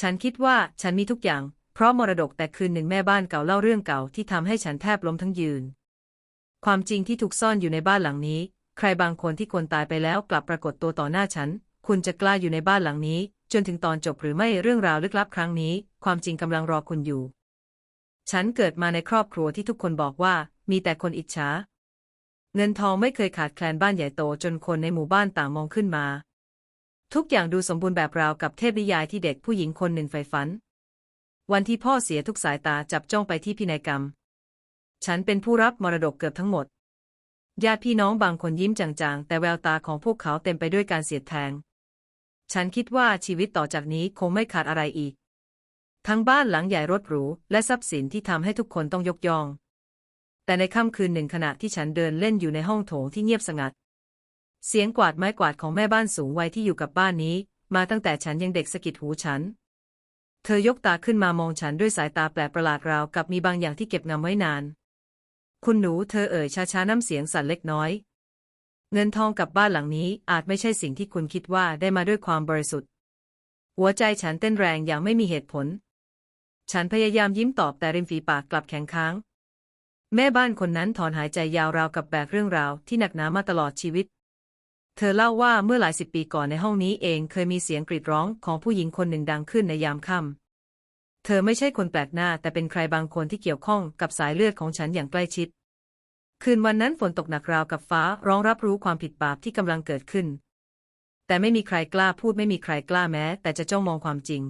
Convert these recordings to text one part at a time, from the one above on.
ฉันคิดว่าฉันมีทุกอย่าง เพราะมรดกแต่คืนหนึ่งแม่บ้านเก่าเล่าเรื่องเก่าที่ทำให้ฉันแทบล้มทั้งยืน ความจริงที่ถูกซ่อนอยู่ในบ้านหลังนี้ ใครบางคนที่ควรตายไปแล้วกลับปรากฏตัวต่อหน้าฉัน คุณจะกล้าอยู่ในบ้านหลังนี้ จนถึงตอนจบหรือไม่เรื่องราวลึกลับครั้งนี้ ความจริงกำลังรอคุณอยู่ ฉันเกิดมาในครอบครัวที่ทุกคนบอกว่า มีแต่คนอิจฉาเงินทองไม่เคยขาดแคลนบ้านใหญ่โตจนคนในหมู่บ้านต่างมองขึ้นมา ทุกอย่างดูสมบูรณ์แบบราวกับเทพนิยายที่เด็กผู้หญิงคนหนึ่งใฝ่ฝัน วันที่พ่อเสียทุกสายตาจับจ้องไปที่พินัยกรรม ฉันเป็นผู้รับมรดกเกือบทั้งหมด ญาติพี่น้องบางคนยิ้มจางๆ แต่แววตาของพวกเขาเต็มไปด้วยการเสียดแทง ฉันคิดว่าชีวิตต่อจากนี้คงไม่ขาดอะไรอีก ทั้งบ้านหลังใหญ่รถหรูและทรัพย์สินที่ทำให้ทุกคนต้องยกย่อง แต่ในค่ำคืนหนึ่งขณะที่ฉันเดินเล่นอยู่ในห้องโถงที่เงียบสงัด เสียงกวาดไม้กวาดของแม่บ้านสูงวัยที่อยู่กับบ้านนี้ มาตั้งแต่ฉันยังเด็กสะกิดหูฉัน เธอยกตาขึ้นมามองฉันด้วยสายตาแปลกประหลาดราวกับมีบางอย่างที่เก็บงำไว้นาน คุณหนูเธอเอ่ยช้าๆน้ำเสียงสั่นเล็กน้อย เงินทองกับบ้านหลังนี้อาจไม่ใช่สิ่งที่คุณคิดว่าได้มาด้วยความบริสุทธิ์ หัวใจฉันเต้นแรงอย่างไม่มีเหตุผล ฉันพยายามยิ้มตอบแต่ริมฝีปากกลับแข็งค้าง แม่บ้านคนนั้นถอนหายใจยาวราวกับแบกเรื่องราวที่หนักหนามาตลอดชีวิต เธอเล่าว่าเมื่อหลายสิบปีก่อนในห้องนี้เองเคยมีเสียงกรีดร้องของผู้หญิงคนหนึ่งดังขึ้นในยามค่ำ เธอไม่ใช่คนแปลกหน้าแต่เป็นใครบางคนที่เกี่ยวข้องกับสายเลือดของฉันอย่างใกล้ชิด คืนวันนั้นฝนตกหนักราวกับฟ้าร้องรับรู้ความผิดบาปที่กำลังเกิดขึ้น แต่ไม่มีใครกล้าพูดไม่มีใครกล้าแม้ แต่จะจ้องมองความจริง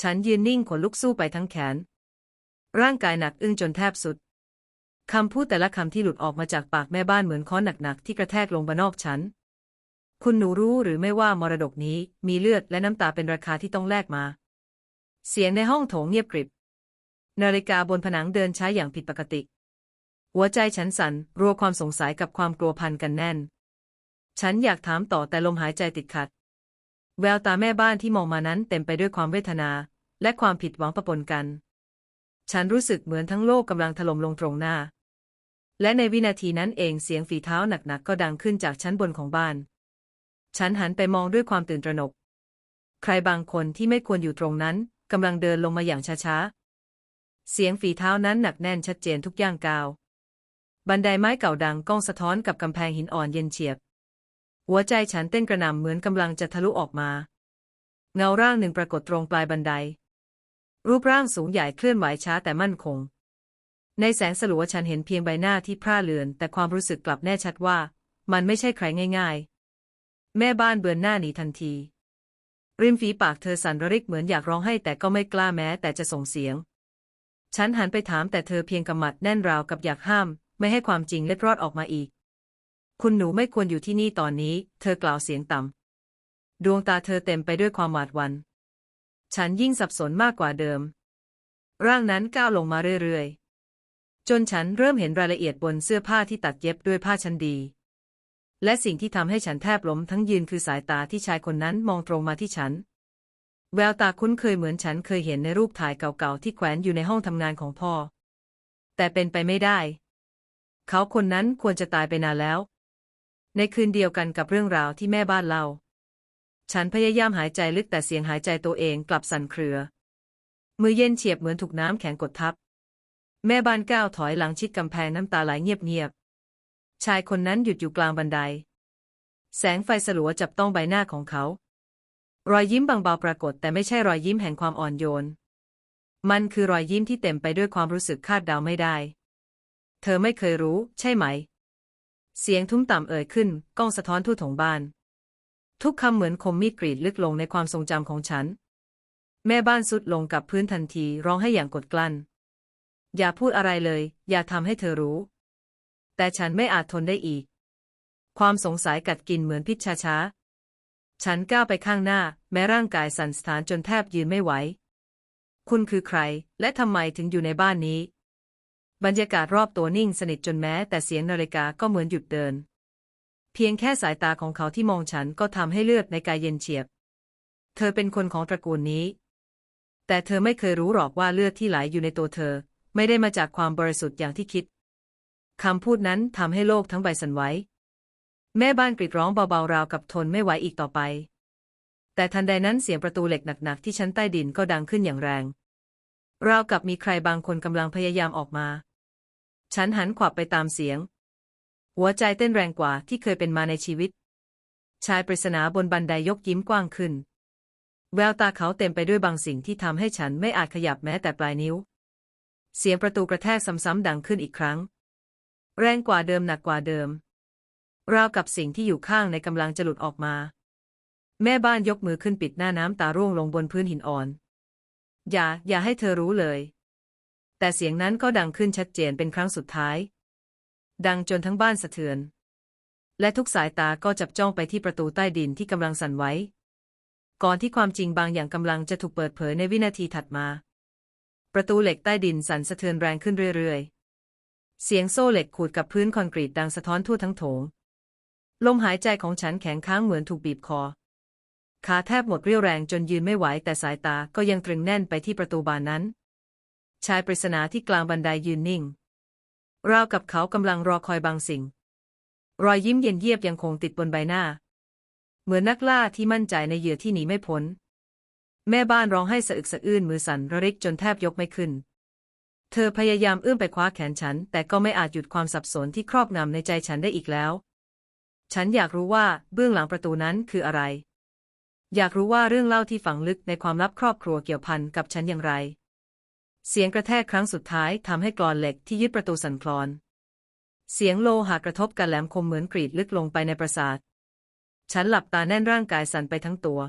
ฉันยืนนิ่งขนลุกสู้ไปทั้งแขน ร่างกายหนักอึ้งจนแทบสุดคำพูดแต่ละคำที่หลุดออกมาจากปากแม่บ้านเหมือนค้อนหนักๆที่กระแทกลงบนนอกฉัน คุณหนูรู้หรือไม่ว่ามรดกนี้มีเลือดและน้ำตาเป็นราคาที่ต้องแลกมา เสียงในห้องโถงเงียบกริบ นาฬิกาบนผนังเดินช้าอย่างผิดปกติ หัวใจฉันสั่นรัวความสงสัยกับความกลัวพันกันแน่น ฉันอยากถามต่อแต่ลมหายใจติดขัด แววตาแม่บ้านที่มองมานั้นเต็มไปด้วยความเวทนา และความผิดหวังประปนกัน ฉันรู้สึกเหมือนทั้งโลกกำลังถล่มลงตรงหน้า และในวินาทีนั้นเองเสียงฝีเท้าหนักๆก็ดังขึ้นจากชั้นบนของบ้าน ฉันหันไปมองด้วยความตื่นตระหนก ใครบางคนที่ไม่ควรอยู่ตรงนั้นกำลังเดินลงมาอย่างช้าๆ เสียงฝีเท้านั้นหนักแน่นชัดเจนทุกย่างก้าว บันไดไม้เก่าดังก้องสะท้อนกับกำแพงหินอ่อนเย็นเฉียบ หัวใจฉันเต้นกระหน่ำเหมือนกำลังจะทะลุออกมา เงาร่างหนึ่งปรากฏตรงปลายบันได รูปร่างสูงใหญ่เคลื่อนไหวช้าแต่มั่นคง ในแสงสลัวฉันเห็นเพียงใบหน้าที่พร่าเลือน แต่ความรู้สึกกลับแน่ชัดว่า มันไม่ใช่ใครง่าย ๆ แม่บ้านเบือนหน้าหนีทันที ริมฝีปากเธอสั่นระริกเหมือนอยากร้องให้แต่ก็ไม่กล้าแม้แต่จะส่งเสียง ฉันหันไปถามแต่เธอเพียงกำมัดแน่นราวกับอยากห้าม ไม่ให้ความจริงเล็ดรอดออกมาอีก คุณหนูไม่ควรอยู่ที่นี่ตอนนี้ เธอกล่าวเสียงต่ำดวงตาเธอเต็มไปด้วยความหวาดหวัน่นฉันยิ่งสับสนมากกว่าเดิม ร่างนั้นก้าวลงมาเรื่อยๆ จนฉันเริ่มเห็นรายละเอียดบนเสื้อผ้าที่ตัดเย็บด้วยผ้าชั้นดี และสิ่งที่ทำให้ฉันแทบล้มทั้งยืนคือสายตาที่ชายคนนั้นมองตรงมาที่ฉัน แววตาคุ้นเคยเหมือนฉันเคยเห็นในรูปถ่ายเก่าๆที่แขวนอยู่ในห้องทำงานของพ่อ แต่เป็นไปไม่ได้ เขาคนนั้นควรจะตายไปนานแล้ว ในคืนเดียวกันกับเรื่องราวที่แม่บ้านเล่า ฉันพยายามหายใจลึกแต่เสียงหายใจตัวเองกลับสั่นเครือ มือเย็นเฉียบเหมือนถูกน้ำแข็งกดทับ แม่บ้านก้าวถอยหลังชิดกำแพงน้ำตาไหลเงียบๆ ชายคนนั้นหยุดอยู่กลางบันได แสงไฟสลัวจับต้องใบหน้าของเขา รอยยิ้มบางเบาปรากฏแต่ไม่ใช่รอยยิ้มแห่งความอ่อนโยน มันคือรอยยิ้มที่เต็มไปด้วยความรู้สึกคาดเดาไม่ได้ เธอไม่เคยรู้ ใช่ไหม เสียงทุ้มต่ำเอ่ยขึ้น ก้องสะท้อนทั่วถงบ้าน ทุกคำเหมือนคมมีดกรีดลึกลงในความทรงจำของฉัน แม่บ้านสุดลงกับพื้นทันทีร้องให้อย่างกดกลั้น อย่าพูดอะไรเลย อย่าทำให้เธอรู้ แต่ฉันไม่อาจทนได้อีก ความสงสัยกัดกินเหมือนพิษช้าๆฉันก้าวไปข้างหน้า แม้ร่างกายสั่นสะท้านจนแทบยืนไม่ไหว คุณคือใคร และทำไมถึงอยู่ในบ้านนี้ บรรยากาศรอบตัวนิ่งสนิทจนแม้ แต่เสียงนาฬิกาก็เหมือนหยุดเดิน เพียงแค่สายตาของเขาที่มองฉันก็ทำให้เลือดในกายเย็นเฉียบ เธอเป็นคนของตระกูลนี้ แต่เธอไม่เคยรู้หรอกว่าเลือดที่ไหลอยู่ในตัวเธอ ไม่ได้มาจากความบริสุทธิ์อย่างที่คิด คำพูดนั้นทำให้โลกทั้งใบสั่นไหว แม่บ้านกรีดร้องเบาๆราวกับทนไม่ไหวอีกต่อไป แต่ทันใดนั้นเสียงประตูเหล็กหนักๆที่ชั้นใต้ดินก็ดังขึ้นอย่างแรง ราวกับมีใครบางคนกำลังพยายามออกมา ฉันหันขวับไปตามเสียง หัวใจเต้นแรงกว่าที่เคยเป็นมาในชีวิต ชายปริศนาบนบันไดยกยิ้มกว้างขึ้น แววตาเขาเต็มไปด้วยบางสิ่งที่ทำให้ฉันไม่อาจขยับแม้แต่ปลายนิ้ว เสียงประตูกระแทกซ้ำๆดังขึ้นอีกครั้ง แรงกว่าเดิมหนักกว่าเดิม ราวกับสิ่งที่อยู่ข้างในกำลังจะหลุดออกมา แม่บ้านยกมือขึ้นปิดหน้าน้ำตาร่วงลงบนพื้นหินอ่อน อย่า อย่าให้เธอรู้เลย แต่เสียงนั้นก็ดังขึ้นชัดเจนเป็นครั้งสุดท้าย ดังจนทั้งบ้านสะเทือน และทุกสายตาก็จับจ้องไปที่ประตูใต้ดินที่กำลังสั่นไหวก่อนที่ความจริงบางอย่างกำลังจะถูกเปิดเผยในวินาทีถัดมา ประตูเหล็กใต้ดินสั่นสะเทือนแรงขึ้นเรื่อยๆ เสียงโซ่เหล็กขูดกับพื้นคอนกรีตดังสะท้อนทั่วทั้งโถง ลมหายใจของฉันแข็งค้างเหมือนถูกบีบคอ ขาแทบหมดเรี่ยวแรงจนยืนไม่ไหวแต่สายตาก็ยังตรึงแน่นไปที่ประตูบานนั้น ชายปริศนาที่กลางบันไดยืนนิ่ง ราวกับเขากำลังรอคอยบางสิ่ง รอยยิ้มเย็นเยียบยังคงติดบนใบหน้า เหมือนนักล่าที่มั่นใจในเหยื่อที่หนีไม่พ้น แม่บ้านร้องให้สะอึกสะอื้นมือสั่นระริกจนแทบยกไม่ขึ้น เธอพยายามเอื้อมไปคว้าแขนฉัน แต่ก็ไม่อาจหยุดความสับสนที่ครอบงำในใจฉันได้อีกแล้ว ฉันอยากรู้ว่าเบื้องหลังประตูนั้นคืออะไร อยากรู้ว่าเรื่องเล่าที่ฝังลึกในความลับครอบครัวเกี่ยวพันกับฉันอย่างไร เสียงกระแทกครั้งสุดท้ายทำให้กรอนเหล็กที่ยึดประตูสั่นคลอน เสียงโลหะกระทบกันแหลมคมเหมือนกรีดลึกลงไปในประสาท ฉันหลับตาแน่นร่างกายสั่นไปทั้งตัว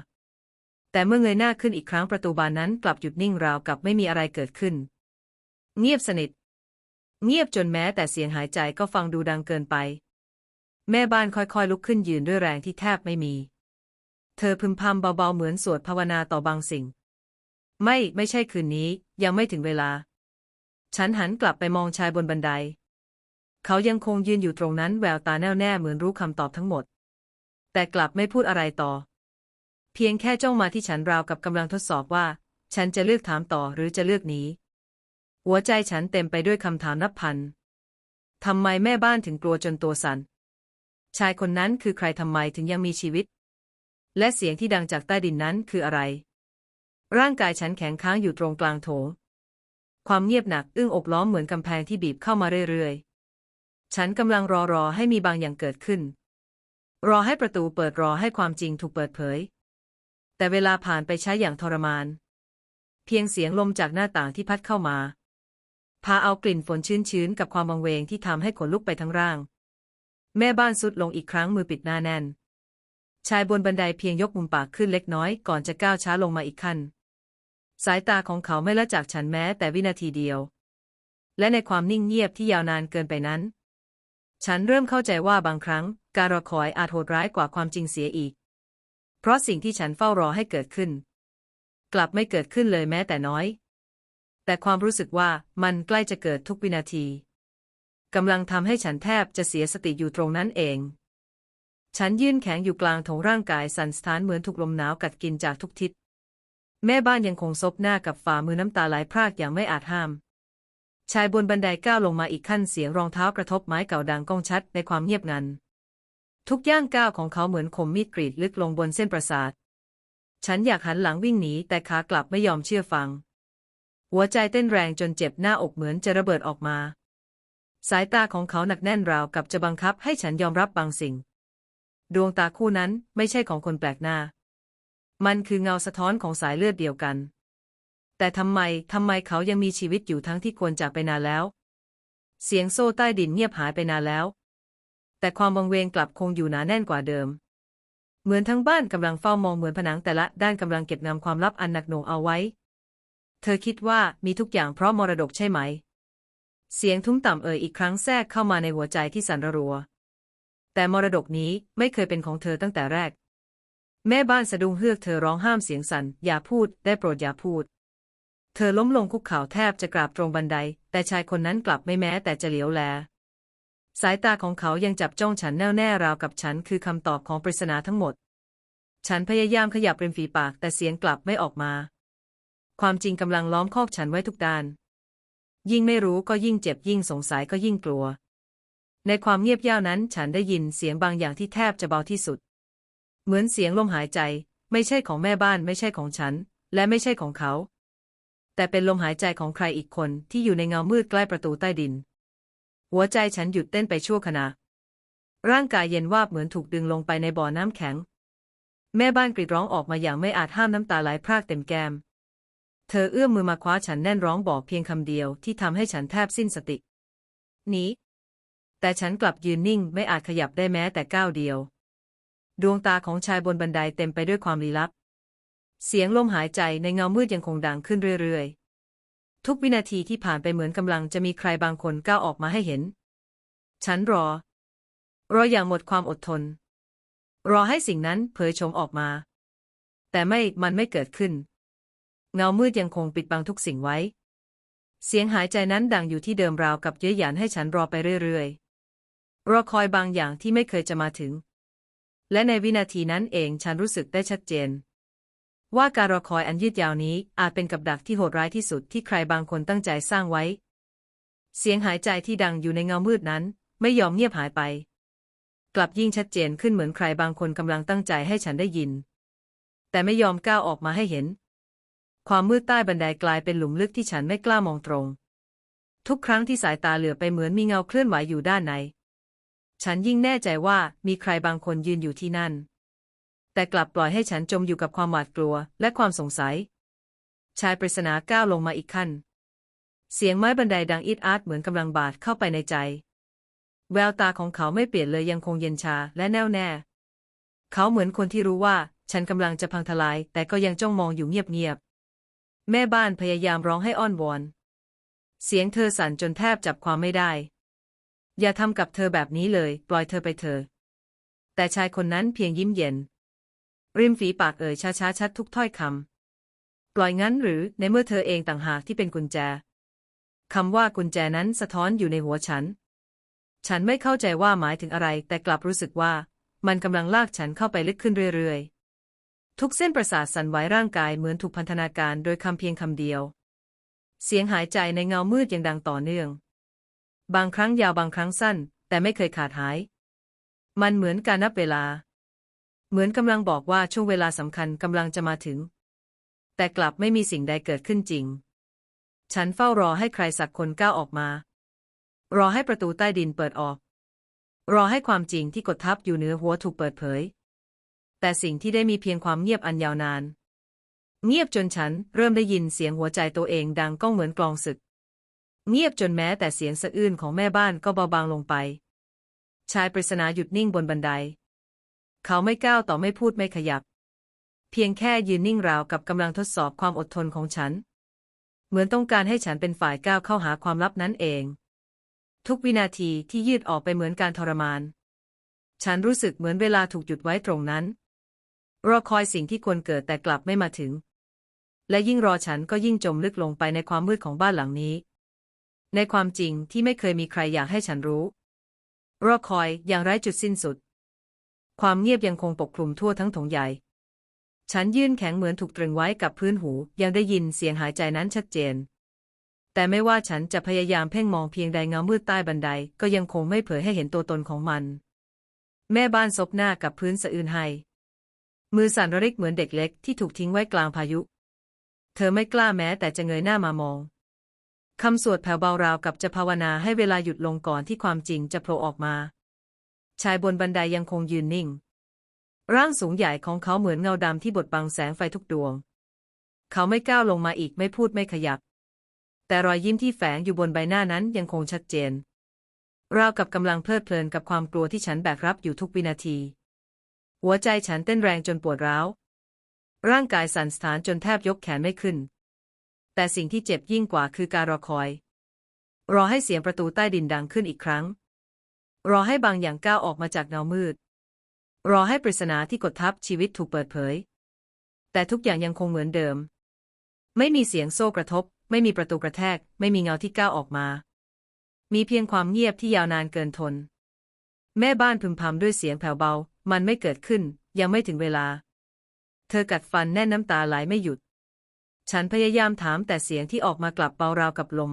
แต่เมื่อเงยหน้าขึ้นอีกครั้งประตูบานนั้นกลับหยุดนิ่งราวกับไม่มีอะไรเกิดขึ้น เงียบสนิท เงียบจนแม้แต่เสียงหายใจก็ฟังดูดังเกินไป แม่บ้านค่อยๆลุกขึ้นยืนด้วยแรงที่แทบไม่มี เธอพึมพำเบาๆเหมือนสวดภาวนาต่อบางสิ่ง ไม่ไม่ใช่คืนนี้ยังไม่ถึงเวลา ฉันหันกลับไปมองชายบนบันได เขายังคงยืนอยู่ตรงนั้นแววตาแน่วแน่เหมือนรู้คำตอบทั้งหมด แต่กลับไม่พูดอะไรต่อ เพียงแค่จ้องมาที่ฉันราวกับกำลังทดสอบว่า ฉันจะเลือกถามต่อหรือจะเลือกหนี หัวใจฉันเต็มไปด้วยคำถามนับพัน ทำไมแม่บ้านถึงกลัวจนตัวสัน่น ชายคนนั้นคือใครทำไมถึงยังมีชีวิต และเสียงที่ดังจากใต้ดินนั้นคืออะไร ร่างกายฉันแข็งค้างอยู่ตรงกลางโถง ความเงียบหนักอึ้งอบล้อมเหมือนกำแพงที่บีบเข้ามาเรื่อยๆ ฉันกำลังรอรอให้มีบางอย่างเกิดขึ้น รอให้ประตูเปิดรอให้ความจริงถูกเปิดเผย แต่เวลาผ่านไปใช้อย่างทรมาน เพียงเสียงลมจากหน้าต่างที่พัดเข้ามา พาเอากลิ่นฝนชื้นๆกับความวังเวงที่ทำให้ขนลุกไปทั้งร่าง แม่บ้านสุดลงอีกครั้งมือปิดหน้าแน่น ชายบนบันไดเพียงยกมุมปากขึ้นเล็กน้อยก่อนจะก้าวช้าลงมาอีกขั้น สายตาของเขาไม่ละจากฉันแม้แต่วินาทีเดียว และในความนิ่งเงียบที่ยาวนานเกินไปนั้น ฉันเริ่มเข้าใจว่าบางครั้ง การรอคอยอาจโหดร้ายกว่าความจริงเสียอีก เพราะสิ่งที่ฉันเฝ้ารอให้เกิดขึ้น กลับไม่เกิดขึ้นเลยแม้แต่น้อย แต่ความรู้สึกว่ามันใกล้จะเกิดทุกวินาทีกำลังทำให้ฉันแทบจะเสียสติอยู่ตรงนั้นเอง ฉันยื่นแข็งอยู่กลางถงร่างกายสั่นสะท้านเหมือนถูกลมหนาวกัดกินจากทุกทิศ แม่บ้านยังคงซบหน้ากับฝ่ามือน้ำตาไหลพรากอย่างไม่อาจห้าม ชายบนบันไดก้าวลงมาอีกขั้นเสียงรองเท้ากระทบไม้เก่าดังก้องชัดในความเงียบงัน ทุกย่างก้าวของเขาเหมือนคมมีดกรีดลึกลงบนเส้นประสาท ฉันอยากหันหลังวิ่งหนีแต่ขากลับไม่ยอมเชื่อฟัง หัวใจเต้นแรงจนเจ็บหน้าอกเหมือนจะระเบิดออกมา สายตาของเขาหนักแน่นราวกับจะบังคับให้ฉันยอมรับบางสิ่ง ดวงตาคู่นั้นไม่ใช่ของคนแปลกหน้า มันคือเงาสะท้อนของสายเลือดเดียวกัน แต่ทำไมทำไมเขายังมีชีวิตอยู่ทั้งที่ควรจากไปนานแล้ว เสียงโซ่ใต้ดินเงียบหายไปนานแล้ว แต่ความวังเวงกลับคงอยู่หนาแน่นกว่าเดิม เหมือนทั้งบ้านกำลังเฝ้ามองเหมือนผนังแต่ละด้านกำลังเก็บงำความลับอันหนักหน่วงเอาไว้ เธอคิดว่ามีทุกอย่างเพราะมรดกใช่ไหม เสียงทุ้มต่ำเอ่ยอีกครั้งแทรกเข้ามาในหัวใจที่สั่นระรัว แต่มรดกนี้ไม่เคยเป็นของเธอตั้งแต่แรก แม่บ้านสะดุ้งเฮือกเธอร้องห้ามเสียงสั่น อย่าพูด ได้โปรดอย่าพูด เธอล้มลงคุกเข่าแทบจะกราบตรงบันได แต่ชายคนนั้นกลับไม่แม้แต่จะเหลียวแล สายตาของเขายังจับจ้องฉันแน่วแน่ราวกับฉันคือคำตอบของปริศนาทั้งหมด ฉันพยายามขยับริมฝีปากแต่เสียงกลับไม่ออกมา ความจริงกำลังล้อมคอกฉันไว้ทุกด้าน ยิ่งไม่รู้ก็ยิ่งเจ็บยิ่งสงสัยก็ยิ่งกลัว ในความเงียบเย้านั้นฉันได้ยินเสียงบางอย่างที่แทบจะเบาที่สุด เหมือนเสียงลมหายใจ ไม่ใช่ของแม่บ้านไม่ใช่ของฉัน และไม่ใช่ของเขา แต่เป็นลมหายใจของใครอีกคนที่อยู่ในเงามืดใกล้ประตูใต้ดิน หัวใจฉันหยุดเต้นไปชั่วขณะ ร่างกายเย็นวาบเหมือนถูกดึงลงไปในบ่อน้ำแข็ง แม่บ้านกรีดร้องออกมาอย่างไม่อาจห้ามน้ำตาไหลพรากเต็มแก้ม เธอเอื้อมมือมาคว้าฉันแน่นร้องบอกเพียงคำเดียวที่ทำให้ฉันแทบสิ้นสติหนีแต่ฉันกลับยืนนิ่งไม่อาจขยับได้แม้แต่ก้าวเดียว ดวงตาของชายบนบันไดเต็มไปด้วยความลี้ลับ เสียงลมหายใจในเงามืดยังคงดังขึ้นเรื่อยๆ ทุกวินาทีที่ผ่านไปเหมือนกำลังจะมีใครบางคนก้าวออกมาให้เห็น ฉันรอ รออย่างหมดความอดทน รอให้สิ่งนั้นเผยโฉมออกมา แต่ไม่มันไม่เกิดขึ้น เงามืดยังคงปิดบังทุกสิ่งไว้ เสียงหายใจนั้นดังอยู่ที่เดิมราวกับเย้ยหยันให้ฉันรอไปเรื่อยๆ รอคอยบางอย่างที่ไม่เคยจะมาถึง และในวินาทีนั้นเองฉันรู้สึกได้ชัดเจน ว่าการรอคอยอันยืดยาวนี้อาจเป็นกับดักที่โหดร้ายที่สุดที่ใครบางคนตั้งใจสร้างไว้ เสียงหายใจที่ดังอยู่ในเงามืดนั้น ไม่ยอมเงียบหายไป กลับยิ่งชัดเจนขึ้นเหมือนใครบางคนกำลังตั้งใจให้ฉันได้ยิน แต่ไม่ยอมก้าวออกมาให้เห็น ความมืดใต้บันไดกลายเป็นหลุมลึกที่ฉันไม่กล้ามองตรง ทุกครั้งที่สายตาเหลือไปเหมือนมีเงาเคลื่อนไหวอยู่ด้านใน ฉันยิ่งแน่ใจว่ามีใครบางคนยืนอยู่ที่นั่น แต่กลับปล่อยให้ฉันจมอยู่กับความหวาดกลัวและความสงสัย ชายปริศนาก้าวลงมาอีกขั้น เสียงไม้บันไดดังอิดอาร์ตเหมือนกำลังบาดเข้าไปในใจ แววตาของเขาไม่เปลี่ยนเลยยังคงเย็นชาและแน่วแน่ เขาเหมือนคนที่รู้ว่าฉันกำลังจะพังทลาย แต่ก็ยังจ้องมองอยู่เงียบๆ แม่บ้านพยายามร้องให้อ้อนวอน เสียงเธอสั่นจนแทบจับความไม่ได้ อย่าทำกับเธอแบบนี้เลย ปล่อยเธอไปเถอะ แต่ชายคนนั้นเพียงยิ้มเย็น ริมฝีปากเอ่ยช้าๆชัดทุกถ้อยคำ ปล่อยงั้นหรือในเมื่อเธอเองต่างหากที่เป็นกุญแจ คำว่ากุญแจนั้นสะท้อนอยู่ในหัวฉัน ฉันไม่เข้าใจว่าหมายถึงอะไร แต่กลับรู้สึกว่า มันกำลังลากฉันเข้าไปลึกขึ้นเรื่อยๆ ทุกเส้นประสาทสั่นไหวร่างกายเหมือนถูกพันธนาการโดยคำเพียงคำเดียว เสียงหายใจในเงามืดยังดังต่อเนื่อง บางครั้งยาวบางครั้งสั้น แต่ไม่เคยขาดหาย มันเหมือนการนับเวลา เหมือนกำลังบอกว่าช่วงเวลาสำคัญกำลังจะมาถึง แต่กลับไม่มีสิ่งใดเกิดขึ้นจริง ฉันเฝ้ารอให้ใครสักคนก้าวออกมา รอให้ประตูใต้ดินเปิดออก รอให้ความจริงที่กดทับอยู่เหนือหัวถูกเปิดเผย แต่สิ่งที่ได้มีเพียงความเงียบอันยาวนาน เงียบจนฉันเริ่มได้ยินเสียงหัวใจตัวเองดังก้องเหมือนกลองศึก เงียบจนแม้แต่เสียงสะอื้นของแม่บ้านก็เบาบางลงไป ชายปริศนาหยุดนิ่งบนบันได เขาไม่ก้าวต่อไม่พูดไม่ขยับ เพียงแค่ยืนนิ่งราวกับกำลังทดสอบความอดทนของฉัน เหมือนต้องการให้ฉันเป็นฝ่ายก้าวเข้าหาความลับนั้นเอง ทุกวินาทีที่ยืดออกไปเหมือนการทรมาน ฉันรู้สึกเหมือนเวลาถูกหยุดไว้ตรงนั้น รอคอยสิ่งที่ควรเกิดแต่กลับไม่มาถึง และยิ่งรอฉันก็ยิ่งจมลึกลงไปในความมืดของบ้านหลังนี้ ในความจริงที่ไม่เคยมีใครอยากให้ฉันรู้ รอคอยอย่างไร้จุดสิ้นสุด ความเงียบยังคงปกคลุมทั่วทั้งถงใหญ่ ฉันยื่นแข็งเหมือนถูกตรึงไว้กับพื้นหูยังได้ยินเสียงหายใจนั้นชัดเจน แต่ไม่ว่าฉันจะพยายามเพ่งมองเพียงใดเงามืดใต้บันไดก็ยังคงไม่เผยให้เห็นตัวตนของมัน แม่บ้านซบหน้ากับพื้นสะอื้นให้ มือสั่นระริกเหมือนเด็กเล็กที่ถูกทิ้งไว้กลางพายุ เธอไม่กล้าแม้แต่จะเงยหน้ามามอง คำสวดแผ่วเบาราวกับจะภาวนาให้เวลาหยุดลงก่อนที่ความจริงจะโผล่ออกมา ชายบนบันไดยังคงยืนนิ่ง ร่างสูงใหญ่ของเขาเหมือนเงาดำที่บดบังแสงไฟทุกดวง เขาไม่ก้าวลงมาอีกไม่พูดไม่ขยับ แต่รอยยิ้มที่แฝงอยู่บนใบหน้านั้นยังคงชัดเจนราวกับกำลังเพลิดเพลินกับความกลัวที่ฉันแบกรับอยู่ทุกวินาที หัวใจฉันเต้นแรงจนปวดร้าว ร่างกายสั่นสะท้านจนแทบยกแขนไม่ขึ้น แต่สิ่งที่เจ็บยิ่งกว่าคือการรอคอย รอให้เสียงประตูใต้ดินดังขึ้นอีกครั้ง รอให้บางอย่างก้าวออกมาจากเงามืด รอให้ปริศนาที่กดทับชีวิตถูกเปิดเผย แต่ทุกอย่างยังคงเหมือนเดิม ไม่มีเสียงโซ่กระทบ ไม่มีประตูกระแทก ไม่มีเงาที่ก้าวออกมา มีเพียงความเงียบที่ยาวนานเกินทน แม่บ้านพึมพำด้วยเสียงแผ่วเบา มันไม่เกิดขึ้น ยังไม่ถึงเวลา เธอกัดฟันแน่นน้ำตาไหลไม่หยุด ฉันพยายามถามแต่เสียงที่ออกมากลับเบาราวกับลม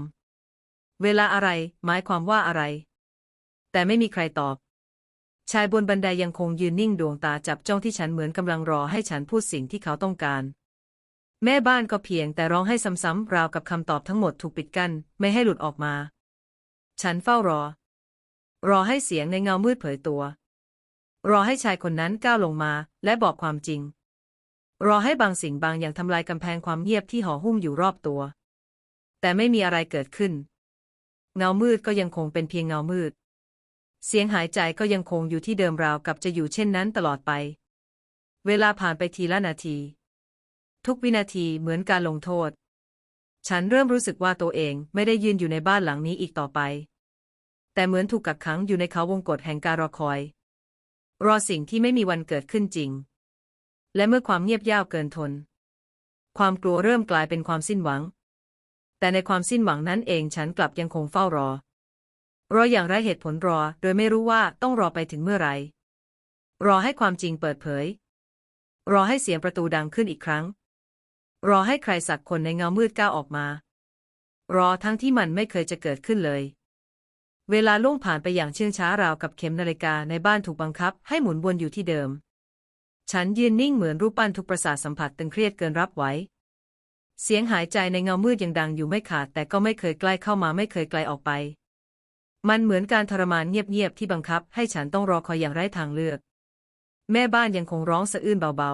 เวลาอะไร หมายความว่าอะไร แต่ไม่มีใครตอบ ชายบนบันไดยังคงยืนนิ่งดวงตาจับจ้องที่ฉันเหมือนกำลังรอให้ฉันพูดสิ่งที่เขาต้องการแม่บ้านก็เพียงแต่ร้องให้ซ้ำๆราวกับคำตอบทั้งหมดถูกปิดกั้นไม่ให้หลุดออกมา ฉันเฝ้ารอ รอให้เสียงในเงามืดเผยตัว รอให้ชายคนนั้นก้าวลงมา และบอกความจริง รอให้บางสิ่งบางอย่างทำลายกำแพงความเงียบที่ห่อหุ้มอยู่รอบตัว แต่ไม่มีอะไรเกิดขึ้น เงามืดก็ยังคงเป็นเพียงเงามืด เสียงหายใจก็ยังคงอยู่ที่เดิมราวกับจะอยู่เช่นนั้นตลอดไป เวลาผ่านไปทีละนาที ทุกวินาทีเหมือนการลงโทษ ฉันเริ่มรู้สึกว่าตัวเองไม่ได้ยืนอยู่ในบ้านหลังนี้อีกต่อไป แต่เหมือนถูกกักขังอยู่ในเขาวงกฏแห่งการรอคอย รอสิ่งที่ไม่มีวันเกิดขึ้นจริง และเมื่อความเงียบย่าวเกินทน ความกลัวเริ่มกลายเป็นความสิ้นหวัง แต่ในความสิ้นหวังนั้นเองฉันกลับยังคงเฝ้ารอ รออย่างไร้เหตุผลรอ โดยไม่รู้ว่าต้องรอไปถึงเมื่อไหร่รอให้ความจริงเปิดเผย รอให้เสียงประตูดังขึ้นอีกครั้ง รอให้ใครสักคนในเงามืดก้าวออกมา รอทั้งที่มันไม่เคยจะเกิดขึ้นเลย เวลาล่วงผ่านไปอย่างเชื่องช้าราวกับเข็มนาฬิกาในบ้านถูกบังคับให้หมุนวนอยู่ที่เดิม ฉันยืนนิ่งเหมือนรูปปั้นทุกประสาทสัมผัสตึงเครียดเกินรับไหวเสียงหายใจในเงามืดยังดังอยู่ไม่ขาด แต่ก็ไม่เคยใกล้เข้ามาไม่เคยไกลออกไป มันเหมือนการทรมานเงียบๆที่บังคับ ให้ฉันต้องรอคอยอย่างไร้ทางเลือก แม่บ้านยังคงร้องสะอื้นเบา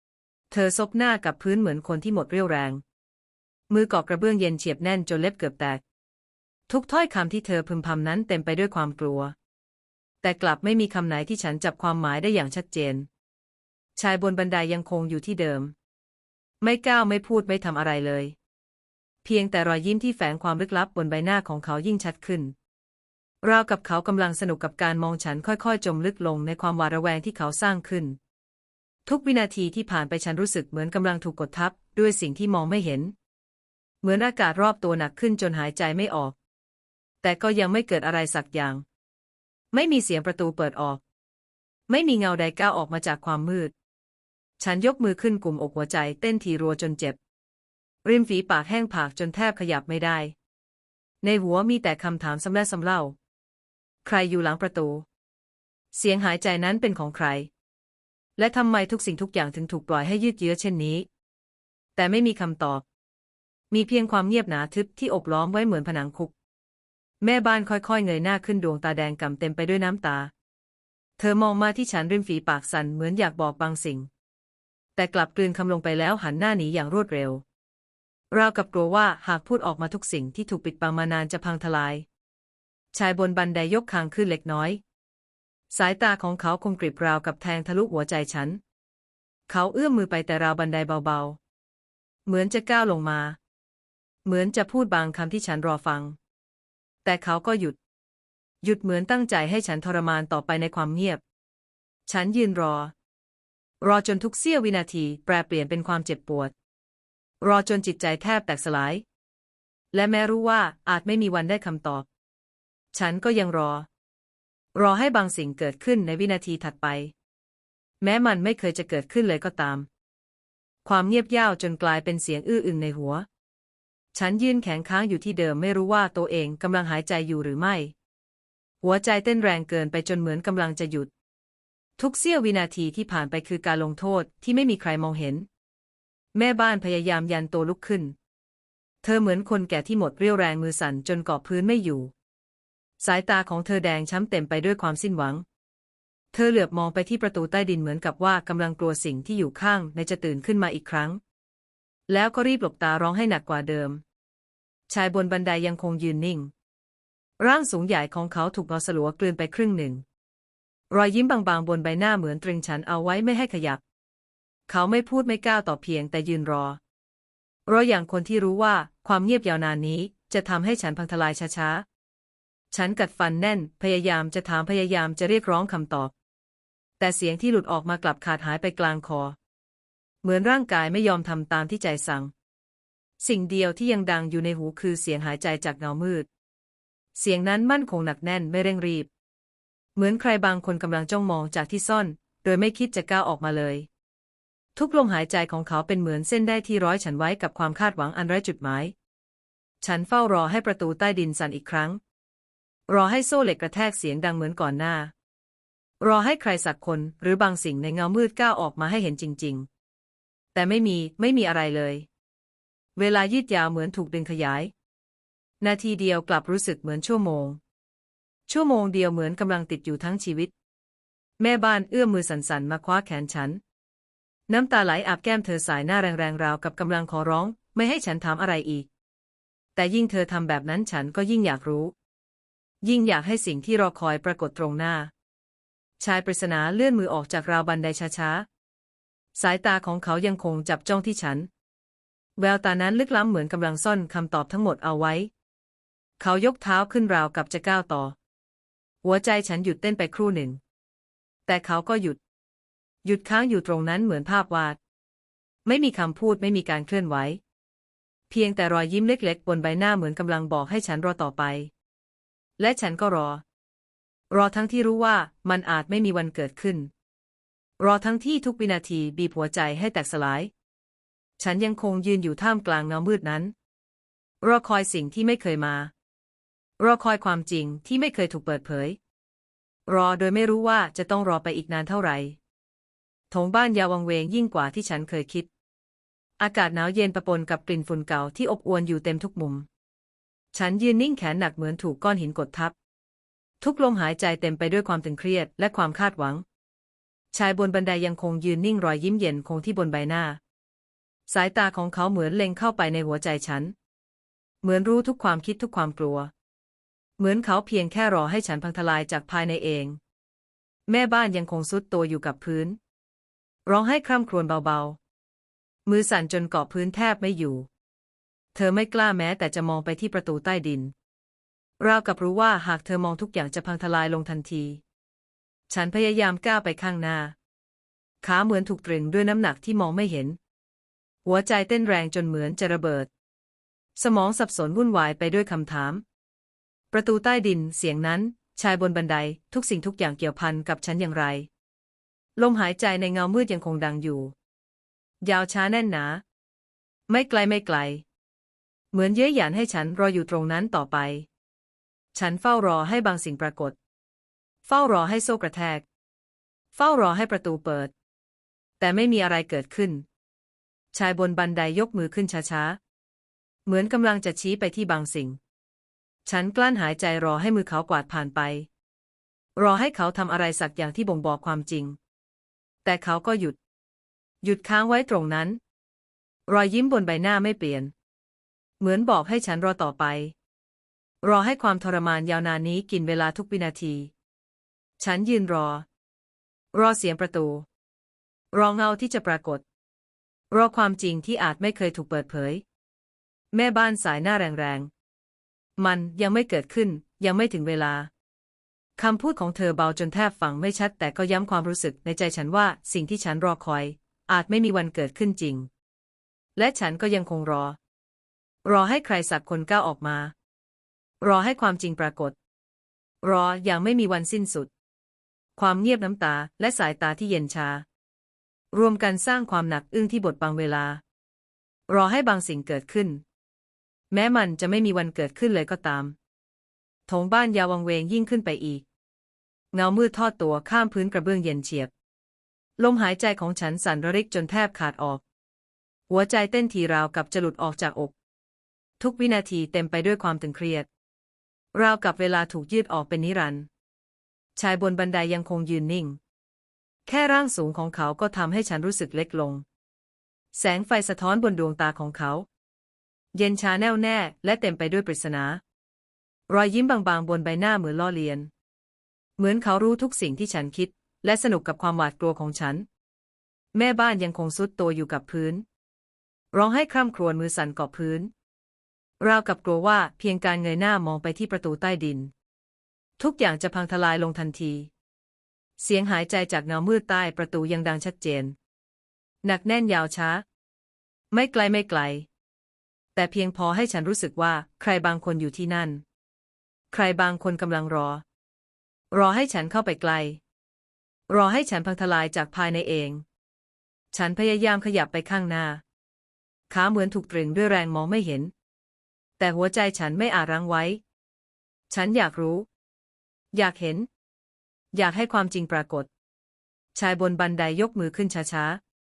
ๆ เธอซบหน้ากับพื้นเหมือนคนที่หมดเรี่ยวแรง มือกอกกระเบื้องเย็นเฉียบแน่นจนเล็บเกือบแตก ทุกถ้อยคำที่เธอพึมพำนั้นเต็มไปด้วยความกลัว แต่กลับไม่มีคำไหนที่ฉันจับความหมายได้อย่างชัดเจน ชายบนบันไดยังคงอยู่ที่เดิม ไม่ก้าวไม่พูดไม่ทำอะไรเลย เพียงแต่รอยยิ้มที่แฝงความลึกลับบนใบหน้าของเขายิ่งชัดขึ้น ราวกับเขากำลังสนุกกับการมองฉันค่อยๆ จมลึกลงในความหวาดระแวงที่เขาสร้างขึ้น ทุกวินาทีที่ผ่านไปฉันรู้สึกเหมือนกำลังถูกกดทับด้วยสิ่งที่มองไม่เห็น เหมือนอากาศรอบตัวหนักขึ้นจนหายใจไม่ออก แต่ก็ยังไม่เกิดอะไรสักอย่าง ไม่มีเสียงประตูเปิดออก ไม่มีเงาใดก้าวออกมาจากความมืด ฉันยกมือขึ้นกลุ่มอกหัวใจเต้นทีรัวจนเจ็บ ริมฝีปากแห้งผากจนแทบขยับไม่ได้ ในหัวมีแต่คำถามซ้ำและซ้ำเล่า ใครอยู่หลังประตู เสียงหายใจนั้นเป็นของใคร และทำไมทุกสิ่งทุกอย่างถึงถูกปล่อยให้ยืดเยื้อเช่นนี้ แต่ไม่มีคำตอบ มีเพียงความเงียบหนาทึบที่อบล้อมไว้เหมือนผนังคุก แม่บ้านค่อยๆเงยหน้าขึ้นดวงตาแดงก่ำเต็มไปด้วยน้ำตา เธอมองมาที่ฉันริมฝีปากสั่นเหมือนอยากบอกบางสิ่ง แต่กลับกลืนคำลงไปแล้วหันหน้าหนีอย่างรวดเร็วราวกับกลัวว่าหากพูดออกมาทุกสิ่งที่ถูกปิดบังมานานจะพังทลาย ชายบนบันไดยกคางขึ้นเล็กน้อย สายตาของเขาคมกริบราวกับแทงทะลุหัวใจฉัน เขาเอื้อมมือไปแต่ราวบันไดเบาๆ เหมือนจะก้าวลงมา เหมือนจะพูดบางคำที่ฉันรอฟัง แต่เขาก็หยุด หยุดเหมือนตั้งใจให้ฉันทรมานต่อไปในความเงียบ ฉันยืนรอ รอจนทุกเสี้ยววินาทีแปรเปลี่ยนเป็นความเจ็บปวด รอจนจิตใจแทบแตกสลาย และแม้รู้ว่าอาจไม่มีวันได้คำตอบ ฉันก็ยังรอ รอให้บางสิ่งเกิดขึ้นในวินาทีถัดไป แม้มันไม่เคยจะเกิดขึ้นเลยก็ตาม ความเงียบย่าวจนกลายเป็นเสียงอื้ออึงในหัว ฉันยืนแข็งค้างอยู่ที่เดิมไม่รู้ว่าตัวเองกำลังหายใจอยู่หรือไม่ หัวใจเต้นแรงเกินไปจนเหมือนกำลังจะหยุด ทุกเสี้ยววินาทีที่ผ่านไปคือการลงโทษที่ไม่มีใครมองเห็น แม่บ้านพยายามยันตัวลุกขึ้น เธอเหมือนคนแก่ที่หมดเรี่ยวแรงมือสั่นจนเกาะพื้นไม่อยู่ สายตาของเธอแดงช้ำเต็มไปด้วยความสิ้นหวัง เธอเหลือบมองไปที่ประตูใต้ดินเหมือนกับว่ากำลังกลัวสิ่งที่อยู่ข้างในจะตื่นขึ้นมาอีกครั้ง แล้วก็รีบหลบตาร้องให้หนักกว่าเดิม ชายบนบันไดยังคงยืนนิ่ง ร่างสูงใหญ่ของเขาถูกเงาสลัวกลืนไปครึ่งหนึ่ง รอยยิ้มบางๆ บนใบหน้าเหมือนตรึงฉันเอาไว้ไม่ให้ขยับ เขาไม่พูดไม่ก้าวต่อเพียงแต่ยืนรอ รออย่างคนที่รู้ว่าความเงียบยาวนานนี้จะทำให้ฉันพังทลายช้าๆ ฉันกัดฟันแน่น พยายามจะถามพยายามจะเรียกร้องคำตอบ แต่เสียงที่หลุดออกมากลับขาดหายไปกลางคอ เหมือนร่างกายไม่ยอมทำตามที่ใจสั่ง สิ่งเดียวที่ยังดังอยู่ในหูคือเสียงหายใจจากเงามืด เสียงนั้นมั่นคงหนักแน่นไม่เร่งรีบ เหมือนใครบางคนกำลังจ้องมองจากที่ซ่อน โดยไม่คิดจะก้าวออกมาเลย ทุกลมหายใจของเขาเป็นเหมือนเส้นได้ที่ร้อยฉันไว้กับความคาดหวังอันไร้จุดหมาย ฉันเฝ้ารอให้ประตูใต้ดินสั่นอีกครั้ง รอให้โซ่เหล็กกระแทกเสียงดังเหมือนก่อนหน้า รอให้ใครสักคนหรือบางสิ่งในเงามืดก้าวออกมาให้เห็นจริง ๆ แต่ไม่มีไม่มีอะไรเลย เวลายืดยาวเหมือนถูกดึงขยาย นาทีเดียวกลับรู้สึกเหมือนชั่วโมง ชั่วโมงเดียวเหมือนกำลังติดอยู่ทั้งชีวิต แม่บ้านเอื้อมมือสั่นๆมาคว้าแขนฉัน น้ำตาไหลอาบแก้มเธอสายหน้าแรงๆราวกับกำลังขอร้อง ไม่ให้ฉันถามอะไรอีก แต่ยิ่งเธอทำแบบนั้นฉันก็ยิ่งอยากรู้ ยิ่งอยากให้สิ่งที่รอคอยปรากฏตรงหน้าชายปริศนาเลื่อนมือออกจากราวบันไดช้าๆ สายตาของเขายังคงจับจ้องที่ฉัน แววตานั้นลึกล้ำเหมือนกำลังซ่อนคำตอบทั้งหมดเอาไว้ เขายกเท้าขึ้นราวกับจะก้าวต่อ หัวใจฉันหยุดเต้นไปครู่หนึ่ง แต่เขาก็หยุด หยุดค้างอยู่ตรงนั้นเหมือนภาพวาด ไม่มีคำพูดไม่มีการเคลื่อนไหว เพียงแต่รอยยิ้มเล็กๆ บนใบหน้าเหมือนกำลังบอกให้ฉันรอต่อไป และฉันก็รอ รอทั้งที่รู้ว่ามันอาจไม่มีวันเกิดขึ้น รอทั้งที่ทุกวินาทีบีบหัวใจให้แตกสลาย ฉันยังคงยืนอยู่ท่ามกลางเงามืดนั้น รอคอยสิ่งที่ไม่เคยมา รอคอยความจริงที่ไม่เคยถูกเปิดเผย รอโดยไม่รู้ว่าจะต้องรอไปอีกนานเท่าไหร่ถงบ้านยาววังเวงยิ่งกว่าที่ฉันเคยคิด อากาศหนาวเย็นปะปนกับกลิ่นฝุ่นเก่าที่อบอวลอยู่เต็มทุกมุม ฉันยืนนิ่งแขนหนักเหมือนถูกก้อนหินกดทับ ทุกลมหายใจเต็มไปด้วยความตึงเครียดและความคาดหวัง ชายบนบันไดยังคงยืนนิ่งรอยยิ้มเย็นคงที่บนใบหน้า สายตาของเขาเหมือนเล็งเข้าไปในหัวใจฉัน เหมือนรู้ทุกความคิดทุกความกลัว เหมือนเขาเพียงแค่รอให้ฉันพังทลายจากภายในเอง แม่บ้านยังคงซุดตัวอยู่กับพื้น ร้องให้คร่ำครวญเบาๆ มือสั่นจนเกาะพื้นแทบไม่อยู่ เธอไม่กล้าแม้แต่จะมองไปที่ประตูใต้ดินราวกับรู้ว่าหากเธอมองทุกอย่างจะพังทลายลงทันที ฉันพยายามก้าวไปข้างหน้า ขาเหมือนถูกตรึงด้วยน้ำหนักที่มองไม่เห็น หัวใจเต้นแรงจนเหมือนจะระเบิด สมองสับสนวุ่นวายไปด้วยคำถาม ประตูใต้ดินเสียงนั้น ชายบนบันไดทุกสิ่งทุกอย่างเกี่ยวพันกับฉันอย่างไร ลมหายใจในเงามืดยังคงดังอยู่ ยาวช้าแน่นหนา ไม่ไกลไม่ไกล เหมือนเย้ยหยันให้ฉันรออยู่ตรงนั้นต่อไป ฉันเฝ้ารอให้บางสิ่งปรากฏ เฝ้ารอให้โซ่กระแทก เฝ้ารอให้ประตูเปิด แต่ไม่มีอะไรเกิดขึ้น ชายบนบันไดยกมือขึ้นช้าๆ เหมือนกำลังจะชี้ไปที่บางสิ่ง ฉันกลั้นหายใจรอให้มือเขากวาดผ่านไป รอให้เขาทำอะไรสักอย่างที่บ่งบอกความจริง แต่เขาก็หยุด หยุดค้างไว้ตรงนั้น รอยยิ้มบนใบหน้าไม่เปลี่ยน เหมือนบอกให้ฉันรอต่อไป รอให้ความทรมานยาวนานนี้กินเวลาทุกวินาที ฉันยืนรอ รอเสียงประตู รอเงาที่จะปรากฏ รอความจริงที่อาจไม่เคยถูกเปิดเผย แม่บ้านสายหน้าแรงๆ มันยังไม่เกิดขึ้น ยังไม่ถึงเวลาคำพูดของเธอเบาจนแทบฟังไม่ชัด แต่ก็ย้ำความรู้สึกในใจฉันว่าสิ่งที่ฉันรอคอย อาจไม่มีวันเกิดขึ้นจริง และฉันก็ยังคงรอ รอให้ใครสักคนก้าวออกมา รอให้ความจริงปรากฏ รออย่างไม่มีวันสิ้นสุด ความเงียบน้ำตา และสายตาที่เย็นชา รวมกันสร้างความหนักอึ้งที่บทบังเวลา รอให้บางสิ่งเกิดขึ้น แม้มันจะไม่มีวันเกิดขึ้นเลยก็ตามโถงบ้านยาววังเวงยิ่งขึ้นไปอีก เงามืดทอดตัวข้ามพื้นกระเบื้องเย็นเฉียบ ลมหายใจของฉันสั่นระริกจนแทบขาดออก หัวใจเต้นทีราวกับจะหลุดออกจากอก ทุกวินาทีเต็มไปด้วยความตึงเครียด ราวกับเวลาถูกยืดออกเป็นนิรันดร์ ชายบนบันไดยยังคงยืนนิ่ง แค่ร่างสูงของเขาก็ทำให้ฉันรู้สึกเล็กลง แสงไฟสะท้อนบนดวงตาของเขา เย็นชาแน่วแน่และเต็มไปด้วยปริศนา รอยยิ้มบางๆ บนใบหน้าเหมือนล่อเลียน เหมือนเขารู้ทุกสิ่งที่ฉันคิด และสนุกกับความหวาดกลัวของฉัน แม่บ้านยังคงซุดตัวอยู่กับพื้น ร้องให้คร่ำครวญมือสั่นเกาะพื้นราวกับกลัวว่าเพียงการเงยหน้ามองไปที่ประตูใต้ดิน ทุกอย่างจะพังทลายลงทันที เสียงหายใจจากเงามืดใต้ประตูยังดังชัดเจน หนักแน่นยาวช้า ไม่ไกลไม่ไกล แต่เพียงพอให้ฉันรู้สึกว่าใครบางคนอยู่ที่นั่น ใครบางคนกำลังรอ รอให้ฉันเข้าไปใกล้รอให้ฉันพังทลายจากภายในเอง ฉันพยายามขยับไปข้างหน้า ขาเหมือนถูกตรึงด้วยแรงมองไม่เห็น แต่หัวใจฉันไม่อาจรั้งไว้ ฉันอยากรู้ อยากเห็น อยากให้ความจริงปรากฏ ชายบนบันไดยกมือขึ้นช้า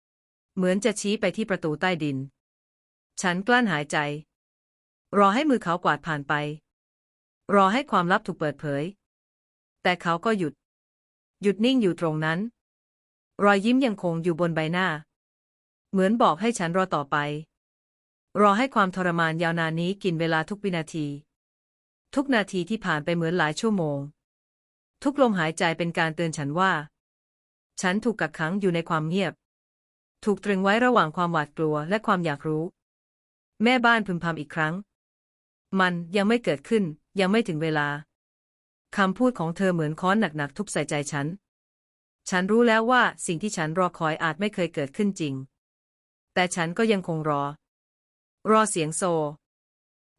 ๆ เหมือนจะชี้ไปที่ประตูใต้ดิน ฉันกลั้นหายใจ รอให้มือเขากวาดผ่านไป รอให้ความลับถูกเปิดเผย แต่เขาก็หยุด หยุดนิ่งอยู่ตรงนั้น รอยยิ้มยังคงอยู่บนใบหน้า เหมือนบอกให้ฉันรอต่อไป รอให้ความทรมานยาวนานนี้กินเวลาทุกวินาที ทุกนาทีที่ผ่านไปเหมือนหลายชั่วโมง ทุกลมหายใจเป็นการเตือนฉันว่า ฉันถูกกักขังอยู่ในความเงียบ ถูกตรึงไว้ระหว่างความหวาดกลัวและความอยากรู้ แม่บ้านพึมพำอีกครั้ง มันยังไม่เกิดขึ้น ยังไม่ถึงเวลาคำพูดของเธอเหมือนค้อนหนักๆทุบใส่ใจฉัน ฉันรู้แล้วว่าสิ่งที่ฉันรอคอยอาจไม่เคยเกิดขึ้นจริง แต่ฉันก็ยังคงรอ รอเสียงโซ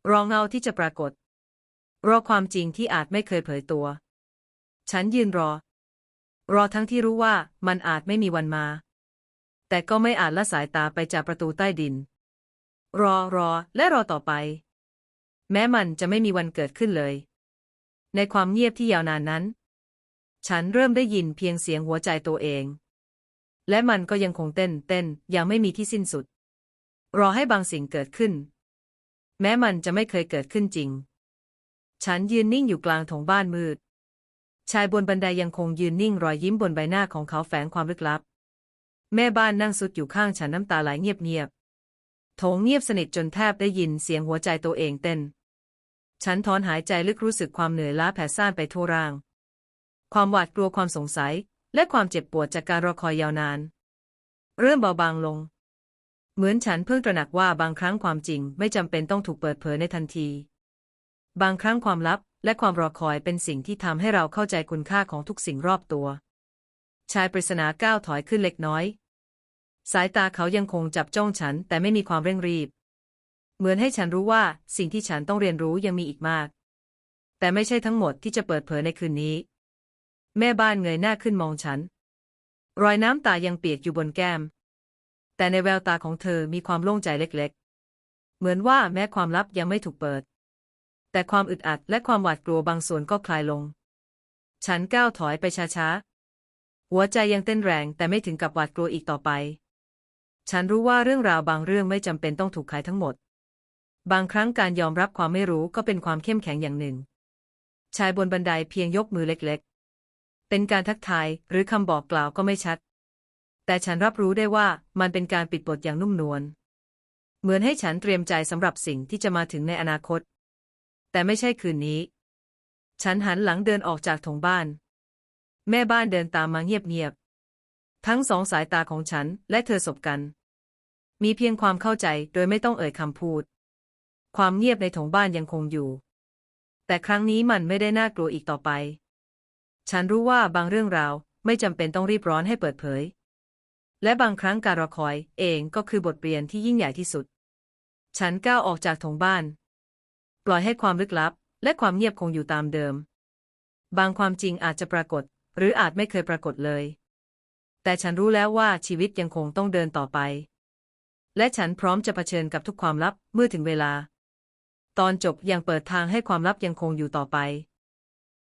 รอเงาที่จะปรากฏ รอความจริงที่อาจไม่เคยเผยตัว ฉันยืนรอ รอทั้งที่รู้ว่ามันอาจไม่มีวันมา แต่ก็ไม่อาจละสายตาไปจากประตูใต้ดิน รอรอและรอต่อไป แม้มันจะไม่มีวันเกิดขึ้นเลย ในความเงียบที่ยาวนานนั้น ฉันเริ่มได้ยินเพียงเสียงหัวใจตัวเอง และมันก็ยังคงเต้นเต้นยังไม่มีที่สิ้นสุด รอให้บางสิ่งเกิดขึ้น แม้มันจะไม่เคยเกิดขึ้นจริงฉันยืนนิ่งอยู่กลางถงบ้านมืด ชายบนบันไดยังคงยืนนิ่งรอยยิ้มบนใบหน้าของเขาแฝงความลึกลับ แม่บ้านนั่งสุดอยู่ข้างฉันน้ำตาไหลเงียบๆโถงเงียบสนิทจนแทบได้ยินเสียงหัวใจตัวเองเต้น ฉันถอนหายใจลึกรู้สึกความเหนื่อยล้าแผ่ซ่านไปทั่วร่าง ความหวาดกลัวความสงสัย และความเจ็บปวดจากการรอคอยยาวนาน เริ่มเบาบางลง เหมือนฉันเพิ่งตระหนักว่าบางครั้งความจริงไม่จำเป็นต้องถูกเปิดเผยในทันที บางครั้งความลับ และความรอคอยเป็นสิ่งที่ทำให้เราเข้าใจคุณค่าของทุกสิ่งรอบตัว ชายปริศนาก้าวถอยขึ้นเล็กน้อย สายตาเขายังคงจับจ้องฉันแต่ไม่มีความเร่งรีบ เหมือนให้ฉันรู้ว่าสิ่งที่ฉันต้องเรียนรู้ยังมีอีกมาก แต่ไม่ใช่ทั้งหมดที่จะเปิดเผยในคืนนี้ แม่บ้านเงยหน้าขึ้นมองฉัน รอยน้ำตายังเปียกอยู่บนแก้ม แต่ในแววตาของเธอมีความโล่งใจเล็ก ๆ เหมือนว่าแม้ความลับยังไม่ถูกเปิด แต่ความอึดอัดและความหวาดกลัวบางส่วนก็คลายลง ฉันก้าวถอยไปช้าๆ หัวใจยังเต้นแรงแต่ไม่ถึงกับหวาดกลัวอีกต่อไป ฉันรู้ว่าเรื่องราวบางเรื่องไม่จำเป็นต้องถูกขายทั้งหมด บางครั้งการยอมรับความไม่รู้ก็เป็นความเข้มแข็งอย่างหนึ่ง ชายบนบันไดเพียงยกมือเล็กๆ เป็นการทักทายหรือคำบอกกล่าวก็ไม่ชัด แต่ฉันรับรู้ได้ว่ามันเป็นการปิดบทอย่างนุ่มนวล เหมือนให้ฉันเตรียมใจสำหรับสิ่งที่จะมาถึงในอนาคต แต่ไม่ใช่คืนนี้ ฉันหันหลังเดินออกจากถงบ้าน แม่บ้านเดินตามมาเงียบๆ ทั้งสองสายตาของฉันและเธอสบกัน มีเพียงความเข้าใจโดยไม่ต้องเอ่ยคำพูด ความเงียบในถงบ้านยังคงอยู่ แต่ครั้งนี้มันไม่ได้น่ากลัวอีกต่อไป ฉันรู้ว่าบางเรื่องราวไม่จำเป็นต้องรีบร้อนให้เปิดเผย และบางครั้งการรอคอยเองก็คือบทเรียนที่ยิ่งใหญ่ที่สุด ฉันก้าวออกจากถงบ้าน ปล่อยให้ความลึกลับ และความเงียบคงอยู่ตามเดิม บางความจริงอาจจะปรากฏ หรืออาจไม่เคยปรากฏเลย แต่ฉันรู้แล้วว่าชีวิตยังคงต้องเดินต่อไป และฉันพร้อมจะเผชิญกับทุกความลับเมื่อถึงเวลา ตอนจบยังเปิดทางให้ความลับยังคงอยู่ต่อไป